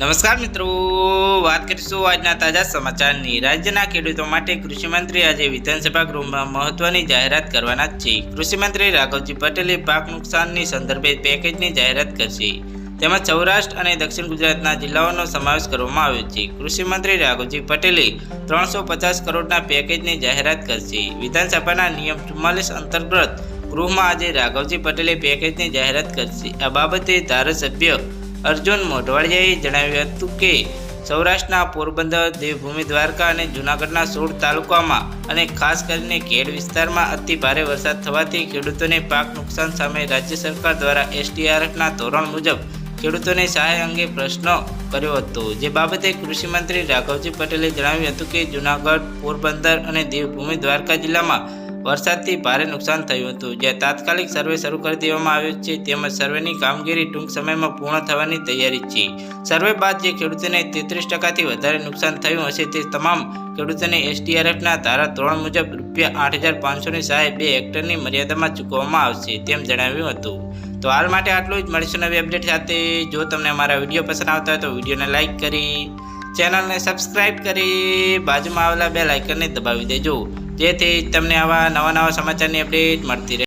નમસ્કાર મિત્રો. વાત કરીશું આજના તાજા સમાચારની. રાજ્યના ખેડૂતો માટે કૃષિમંત્રી આજે વિધાનસભા ગૃહમાં મહત્વની જાહેરાત કરવાના છે. કૃષિમંત્રી રાઘવજી પટેલે પાક નુકસાનની સંદર્ભે પેકેજની જાહેરાત કરશે. તેમાં સૌરાષ્ટ્ર અને દક્ષિણ ગુજરાતના જિલ્લાઓનો સમાવેશ કરવામાં આવ્યો છે. કૃષિમંત્રી રાઘવજી પટેલે ત્રણસો પચાસ કરોડના પેકેજની જાહેરાત કરશે. વિધાનસભાના નિયમ ચુમ્માલીસ અંતર્ગત ગૃહમાં આજે રાઘવજી પટેલે પેકેજની જાહેરાત કરશે. આ બાબતે ધારાસભ્ય અર્જુન મોઢવાડિયાએ જણાવ્યું હતું કે, સૌરાષ્ટ્રના પોરબંદર, દેવભૂમિ, દ્વારકા અને જૂનાગઢના સોળ તાલુકામાં અને ખાસ કરીને ખેડ વિસ્તારમાં અતિ ભારે વરસાદ થવાથી ખેડૂતોને પાક નુકસાન સામે રાજ્ય સરકાર દ્વારા એસડીઆરએફના ધોરણ મુજબ ખેડૂતોને સહાય અંગે પ્રશ્નો કર્યો હતો. જે બાબતે કૃષિમંત્રી રાઘવજી પટેલે જણાવ્યું હતું કે, જૂનાગઢ, પોરબંદર અને દેવભૂમિ, દ્વારકા જિલ્લામાં વરસાદથી ભારે નુકસાન થયું હતું. જ્યાં તાત્કાલિક સર્વે શરૂ કરી દેવામાં આવ્યો છે, તેમજ સર્વેની કામગીરી ટૂંક સમયમાં પૂર્ણ થવાની તૈયારી છે. સર્વે બાદ જે ખેડૂતોને તેત્રીસ ટકાથી વધારે નુકસાન થયું હશે, તે તમામ ખેડૂતોને એસડીઆરએફના ધારા ધોરણ મુજબ રૂપિયા આઠ હજાર પાંચસોની સહાય બે હેક્ટરની મર્યાદામાં ચૂકવવામાં આવશે, તેમ જણાવ્યું હતું. તો હાલ માટે આટલું જ. મળીશું નવી અપડેટ સાથે. જો તમને અમારા વીડિયો પસંદ આવતા હોય તો વિડીયોને લાઇક કરી, ચેનલને સબસ્ક્રાઇબ કરી, બાજુમાં આવેલા બે લાઇકનને દબાવી દેજો. જેથી તમને આવા નવા નવા સમાચારની અપડેટ મળતી રહે.